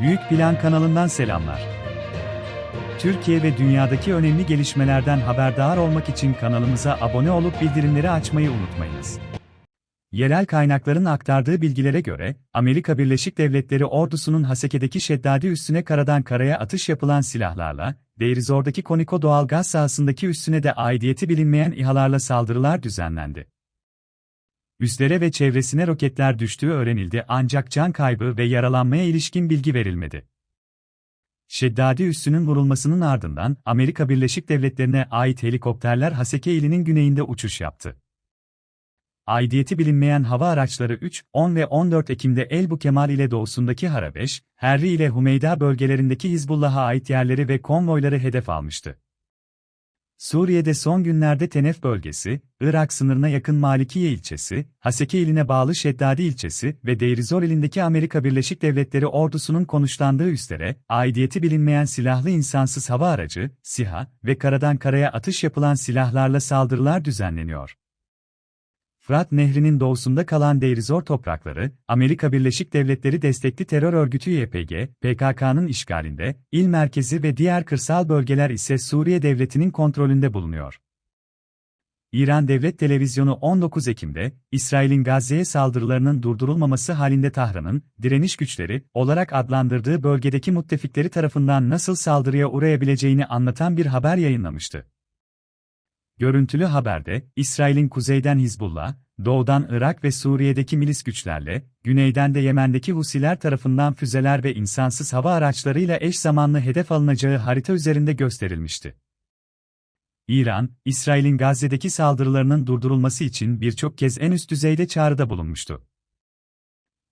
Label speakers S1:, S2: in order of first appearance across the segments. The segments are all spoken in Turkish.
S1: Büyük Plan kanalından selamlar. Türkiye ve dünyadaki önemli gelişmelerden haberdar olmak için kanalımıza abone olup bildirimleri açmayı unutmayınız. Yerel kaynakların aktardığı bilgilere göre, Amerika Birleşik Devletleri ordusunun Haseke'deki Şeddadi üssüne karadan karaya atış yapılan silahlarla, Deirizor'daki Koniko doğal gaz sahasındaki üssüne de aidiyeti bilinmeyen İHA'larla saldırılar düzenlendi. Üslere ve çevresine roketler düştüğü öğrenildi ancak can kaybı ve yaralanmaya ilişkin bilgi verilmedi. Şeddadi üssünün vurulmasının ardından Amerika Birleşik Devletleri'ne ait helikopterler Haseke ilinin güneyinde uçuş yaptı. Aidiyeti bilinmeyen hava araçları 3, 10 ve 14 Ekim'de Elbu Kemal ile doğusundaki Harabeş, Herri ile Humeyda bölgelerindeki Hizbullah'a ait yerleri ve konvoyları hedef almıştı. Suriye'de son günlerde Tenef bölgesi, Irak sınırına yakın Malikiye ilçesi, Haseke iline bağlı Şeddadi ilçesi ve Deirizor ilindeki Amerika Birleşik Devletleri ordusunun konuşlandığı üslere, aidiyeti bilinmeyen silahlı insansız hava aracı, SİHA ve karadan karaya atış yapılan silahlarla saldırılar düzenleniyor. Fırat Nehri'nin doğusunda kalan Deirizor toprakları, Amerika Birleşik Devletleri destekli terör örgütü YPG, PKK'nın işgalinde, il merkezi ve diğer kırsal bölgeler ise Suriye Devleti'nin kontrolünde bulunuyor. İran Devlet Televizyonu 19 Ekim'de, İsrail'in Gazze'ye saldırılarının durdurulmaması halinde Tahran'ın, direniş güçleri olarak adlandırdığı bölgedeki müttefikleri tarafından nasıl saldırıya uğrayabileceğini anlatan bir haber yayınlamıştı. Görüntülü haberde, İsrail'in kuzeyden Hizbullah, doğudan Irak ve Suriye'deki milis güçlerle, güneyden de Yemen'deki Husiler tarafından füzeler ve insansız hava araçlarıyla eş zamanlı hedef alınacağı harita üzerinde gösterilmişti. İran, İsrail'in Gazze'deki saldırılarının durdurulması için birçok kez en üst düzeyde çağrıda bulunmuştu.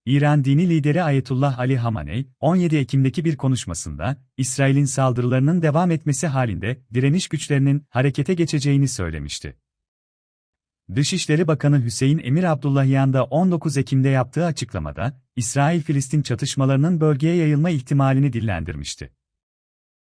S1: İran dini lideri Ayetullah Ali Hamaney, 17 Ekim'deki bir konuşmasında, İsrail'in saldırılarının devam etmesi halinde direniş güçlerinin harekete geçeceğini söylemişti. Dışişleri Bakanı Hüseyin Emir Abdullahian da 19 Ekim'de yaptığı açıklamada, İsrail-Filistin çatışmalarının bölgeye yayılma ihtimalini dillendirmişti.